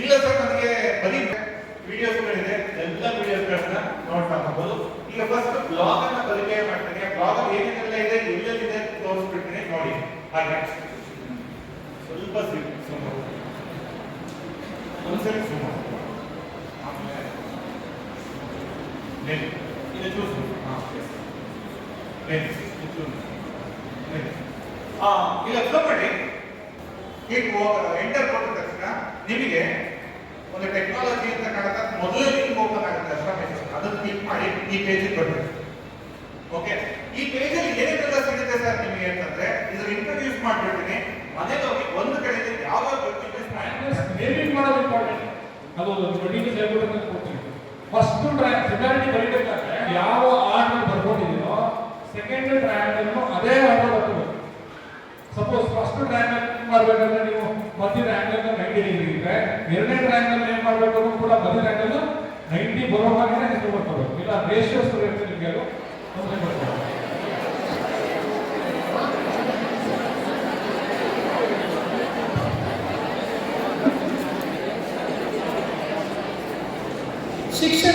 ಇಲ್ಲ ಸರ್, ನನಗೆ ಬರೀ ವಿಡಿಯೋಸ್ಗಳಿದೆ ಎಲ್ಲ ವಿಡಿಯೋಸ್ಗಳನ್ನ ನೋಡ್ತಾ ಹೋಗ್ಬೋದು ಈಗ ಫಸ್ಟ್ ಬ್ಲಾಗ್ ಅನ್ನ ಪರಿಚಯ ಮಾಡ್ತೀನಿ. ಬ್ಲಾಗ್ ಏನೇನೆಲ್ಲ ಇದೆ, ಎಲ್ಲೆಲ್ಲಿದೆ ತೋರಿಸ್ಬಿಡ್ತೀನಿ. ನೋಡಿ. ಹಾಗೆ. ಸ್ವಲ್ಪ ಸುಮ್ಮ ಒಂದ್ಸರಿ ಸುಮ್ಮ ಆಮೇಲೆ. ಇದು ಚೂಸು ಹಾಂ. ಇದು. ಈಗ ಅಬ್ಸರ್ವ್ ಮಾಡಿ. ಈಗ ಎಂಟರ್ ಕೊಟ್ಟ ತಕ್ಷಣ ನಿಮಗೆ ಒಂದು ಟೆಕ್ನಾಲಜಿ ಅಂತ ಕಾಣುತ್ತೆ ಮೊದಲೇ ಲಿಂಕ್ ಓಪನ್ ಆಗುತ್ತೆ ಅಷ್ಟೇ ಅದನ್ನು ಕ್ಲಿಕ್ ಮಾಡಿ ಈ ಪೇಜ್ ಬರ್ಬೇಕು ಓಕೆ ಈ ಪೇಜಲ್ಲಿ ಅಲ್ಲಿ ಏನೇನೆಲ್ಲ ಸಿಗುತ್ತೆ ಸರ್ ನಿಮಗೆ ಅಂತಂದ್ರೆ ಇದ್ರ ಇಂಟ್ರೊಡ್ಯೂಸ್ ಮಾಡ್ಬಿಡ್ತೀನಿ. ಮನೇಲಿ ಹೋಗಿ ಒಂದು ಕಡೆಯಿಂದ ಯಾವ ನೇಮಿಂಗ್ ಮಾಡೋದು ಇಂಪಾರ್ಟೆಂಟ್ ಅದು ಡೀಟೇಲ್ಸ್ ಹೇಳ್ಬಿಟ್ಟು ನಾನು ಕೊಡ್ತೀನಿ ಫಸ್ಟ್ ಟ್ರ್ಯಾಂಕ್ ಸಿಮಿಲಾರಿಟಿ ಬರೀಬೇಕಾದ್ರೆ ಯಾವ ಆರ್ಡರ್ ಬರ್ಕೊಂಡಿದ್ದೀನೋ ಸೆಕೆಂಡ್ ಟ್ರಯಾಂಗಲ್ ಅದೇ ಆರ್ಡರ್ ಬರ್ಕೋಬೇಕು ಸಪೋಸ್ ಫಸ್ಟ್ ಟ್ರಯಾಂಗಲ್ ಮಾಡ್ಬೇಕಂದ್ರೆ ನೀವು ಮಧ್ಯದ ಟ್ರಯಾಂಗಲ್ ನೈಂಟಿ ಡಿಗ್ರಿ ಇದ್ರೆ ಎರಡನೇ ಟ್ರಯಾಂಗಲ್ ಏನ್ ಮಾಡಬೇಕು ಕೂಡ ಮಧ್ಯದ ಆ್ಯಂಗಲ್ ನೈಂಟಿ ಬರೋ ಹಾಗೆ ಹೆಸರು ಬರ್ಕೋಬೇಕು ಇಲ್ಲ ರೇಷಿಯೋಸ್ ಇರುತ್ತೆ ನಿಮಗೆ ಅದು. ಶಿಕ್ಷಣ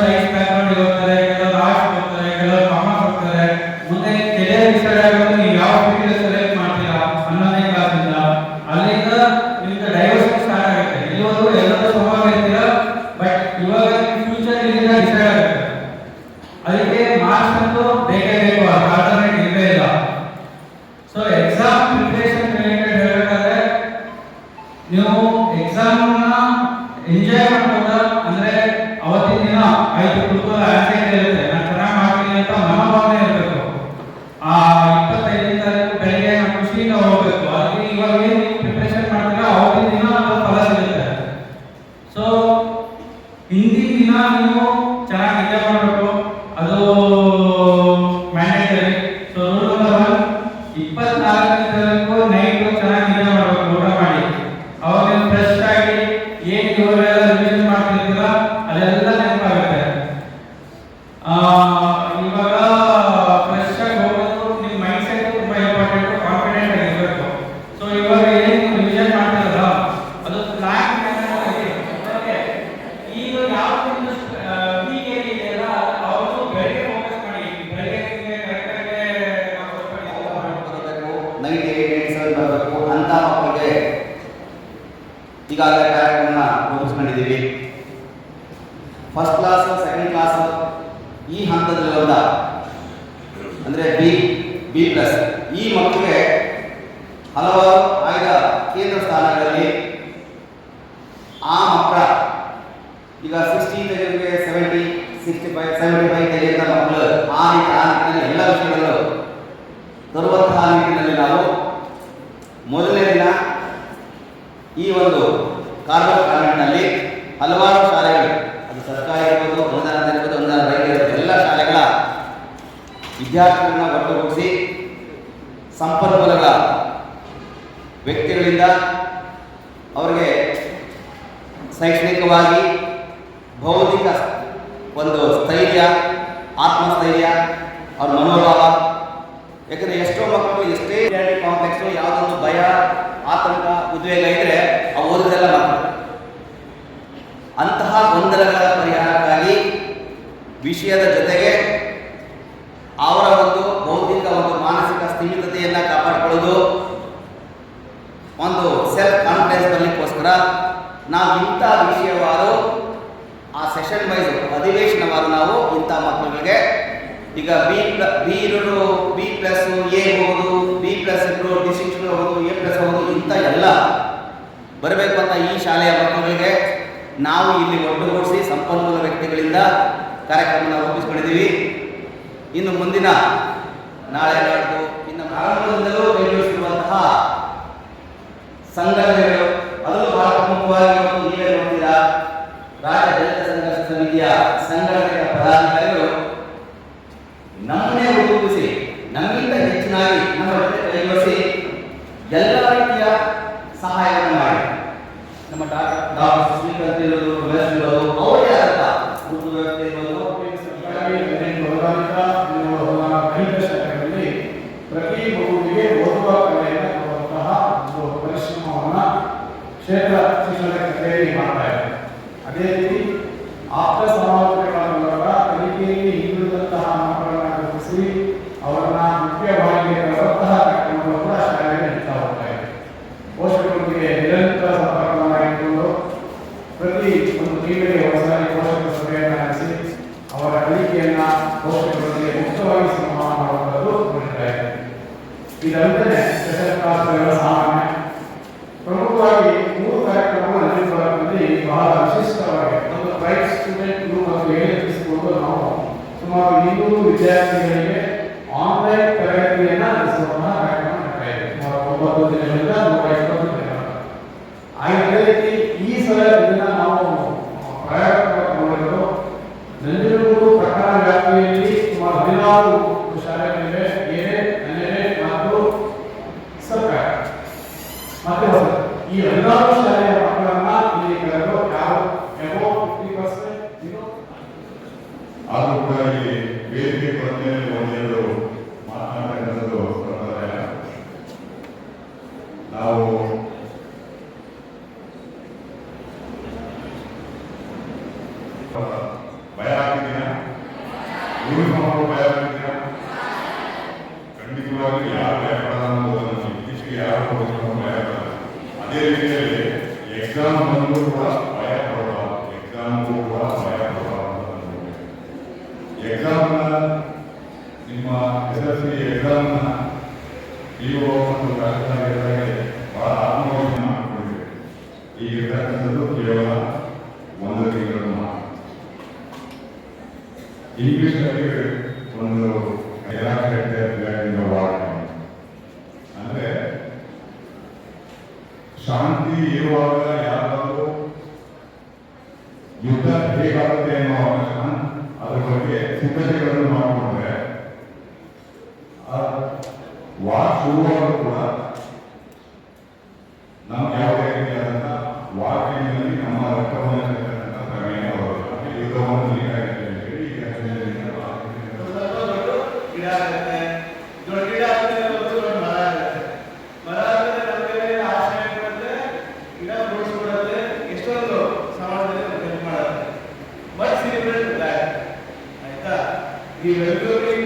ಇಪ್ಪತ್ತೈದನೇ ತಾರೀಕು ಬೆಳಿಗ್ಗೆ ನಾನು ಖುಷಿಯಿಂದ ಹೋಗ್ಬೇಕು ಅದಕ್ಕೆ ಇವಾಗ ಬಿ ಬಿ ಪ್ಲಸ್ ಈ ಮಕ್ಕಳಿಗೆ ಹಲವಾರು ಆಯ್ದ ಕೇಂದ್ರ ಸ್ಥಾನಗಳಲ್ಲಿ ಆ ಮಕ್ಕಳ ಈಗ sixty ತೆಗೆದಿಗೆ seventy sixty five seventy five ತೆಗೆದ ಮಕ್ಕಳು ಆ ರೀತಿ ಆ ನಿಟ್ಟಿನಲ್ಲಿ ಎಲ್ಲ ವಿಷಯಗಳು ತರುವಂತಹ ನಿಟ್ಟಿನಲ್ಲಿ ನಾವು ಮೊದಲನೇ ದಿನ ಈ ಒಂದು ಕಾರ್ಬನ್ ಕಾನ್ವೆಂಟ್ನಲ್ಲಿ ಹಲವಾರು ಶಾಲೆಗಳು, ಅದು ಸರ್ಕಾರಿ ಇರ್ಬೋದು ಅನುದಾನ ಅನುದಾನ ರೈತ ಎಲ್ಲ ಶಾಲೆಗಳ ಒಟ್ಟುಗೂಡಿಸಿ ಸಂಪನ್ಮೂಲಗಳ ವ್ಯಕ್ತಿಗಳಿಂದ ಅವರಿಗೆ ಶೈಕ್ಷಣಿಕವಾಗಿ ಬೌದ್ಧಿಕ ಒಂದು ಸ್ಥೈರ್ಯ, ಆತ್ಮಸ್ಥೈರ್ಯ, ಅವ್ರ ಮನೋಭಾವ. ಯಾಕಂದರೆ ಎಷ್ಟೋ ಮಕ್ಕಳು ಎಷ್ಟೇ ಕಾಂಪ್ಲೆಕ್ಸು ಯಾವುದೊಂದು ಭಯ, ಆತಂಕ, ಉದ್ವೇಗ ಇದ್ದರೆ ಆ ಓದೋದೆಲ್ಲ ಮಕ್ಕಳು ಅಂತಹ ಗೊಂದಲಗಳ ಪರಿಹಾರಕ್ಕಾಗಿ ವಿಷಯದ ಜೊತೆಗೆ ಒಂದು ಮಾನಸಿಕ ಸ್ಥಿಮಿತತೆಯನ್ನು ಕಾಪಾಡಿಕೊಳ್ಳೋದು. ಒಂದು ಸೆಲ್ಫ್ ಕಾನ್ಫಿಡೆನ್ಸ್ ಬರಲಿಕ್ಕೋಸ್ಕರ ನಾವು ಇಂಥ ವಿಷಯವಾರು, ಆ ಸೆಷನ್ ವೈಸ್ ಅಧಿವೇಶನವಾರು ನಾವು ಇಂಥ ಮಕ್ಕಳಿಗೆ ಈಗ ಬಿ ಪ್ಲ ಬಿ ಇರೋದು ಬಿ ಪ್ಲಸ್ ಎ ಹೋಗೋದು ಬಿ ಪ್ಲಸ್ ಇರೋರು ಡಿ ಸಿಕ್ಸ್ ಹೋಗೋದು ಎ ಪ್ಲಸ್ ಹೋಗೋದು ಇಂಥ ಎಲ್ಲ ಬರಬೇಕು ಅಂತ ಈ ಶಾಲೆಯ ಮಕ್ಕಳಿಗೆ ನಾವು ಇಲ್ಲಿ ಒಟ್ಟುಗೂಡಿಸಿ ಸಂಪನ್ಮೂಲ ವ್ಯಕ್ತಿಗಳಿಂದ ಕಾರ್ಯಕ್ರಮವನ್ನು ರೂಪಿಸ್ಕೊಂಡಿದ್ದೀವಿ. ಇನ್ನು ಮುಂದಿನ ನಾಳೆ ನಾಡಿದ್ದು ಇನ್ನು ಪ್ರಾರಂಭದಿಂದಲೂ ಕೈಗೊಳಿಸಿರುವಂತಹ ಸಂಘಟನೆಗಳು, ಅದರಲ್ಲೂ ಬಹಳ ಪ್ರಮುಖವಾಗಿ ಇವತ್ತು ನೀವೇ ನೋಡ್ತೀರಾ, ರಾಜ್ಯ ದಲಿತ ಸಂಘರ್ಷ ಸಮಿತಿಯ ಸಂಘಟನೆಗಳ ಪದಾಧಿಕಾರಿಗಳು ನಮ್ಮನ್ನೇ ರೂಪಿಸಿ ನಮಗಿಂತ ಹೆಚ್ಚಿನಾಗಿ ನಮ್ಮ ವಿಶಿಷ್ಟವಾಗಿದೆ ಒಂದು ಪ್ರೈಸ್ ಸ್ಟೂಡೆಂಟ್ ಗ್ರೂಪ್ ಅಂತ ಹೇಳಿ ತಿಳಿಸಿಕೊಂಡು ನಾವು ಸುಮಾರು ಇನ್ನೂರು ವಿದ್ಯಾರ್ಥಿಗಳಿಗೆ ಆನ್ಲೈನ್ ತರಗತಿಯನ್ನ ನಡೆಸುವಂತಹ ಕಾರ್ಯಕ್ರಮ ನಡೀತಾ ಇದೆ ಸುಮಾರು ಒಂಬತ್ತು ದಿನಗಳಿಂದ ನೂರ ಇಪ್ಪತ್ತು ದಿನಗಳ ಹಾಗೆ ಅದೇ ರೀತಿ ಈ ಸಲ ಇದನ್ನ ನಾವು ನಾವು ಭಯ ಆಗ್ತಿದ್ದೀನ ಯೂನಿಫಾರ್ಮ್ ಭಯ ಆಗ್ತಿದ್ದೀನ ಖಂಡಿತವಾಗಿ ಯಾರು ಭಯ ಪಡಲ್ಲ ಇತ್ತೀಚೆಗೆ ಯಾರು ಓದಿದ್ರು ಭಯ ಪಡಲ್ಲ ಅದೇ ರೀತಿಯಲ್ಲಿ ಎಕ್ಸಾಮ್ ಬಂದರೂ ಕೂಡ ಭಯ ಪಡುವ ಎಕ್ಸಾಮ್ಗೂ ಕೂಡ ಭಯ ನಾನು ಎಕ್ಸಾಮ್ನ ನಿಮ್ಮ ಎಸ್ ಎಸ್ ಎಕ್ಸಾಮ್ನ ನೀವು ಒಂದು ತಹಸೀಲ್ದಾರರಿಗೆ ಬಹಳ ಆತ್ಮವಿಶ್ವಾಸ ಮಾಡಿಕೊಂಡಿದೆ ಈಗ ಇರ್ತಕ್ಕಂಥದ್ದು ಕೇವಲ ಒಂದು ತಿಂಗಳು ಮಾತ್ರ ಇಂಗ್ಲಿಷ್ನಲ್ಲಿ ಒಂದು ಶಾಂತಿ ಇರುವಾಗ ಯಾರಾದರೂ ಯುದ್ಧ ಹೇಗಾಗುತ್ತೆ ಅದ್ರ ಬಗ್ಗೆ ಸಿದ್ಧತೆಗಳನ್ನು ಮಾಡಿಕೊಂಡ್ರೆ ವಾರ್ ಶುರುವಾದರೂ ಕೂಡ ಬೇಕಾದಂಥ ವಾರ್ನಲ್ಲಿ ನಮ್ಮ ರಕ್ತವನ್ನು ಯುದ್ಧವನ್ನು ಮರ ಆಗುತ್ತೆ. ಮರ ಆಗುತ್ತೆ ನಮಗೆ ಆಶ್ರಯ ಕೊಡುತ್ತೆ, ಗಿಡ ರೂಟ್ಸ್ ಕೊಡುತ್ತೆ, ಎಷ್ಟೊಂದು ಸಮಾಜದಲ್ಲಿ ಆಯ್ತಾ? ಈ ವೆಲ್ಯೂರಿ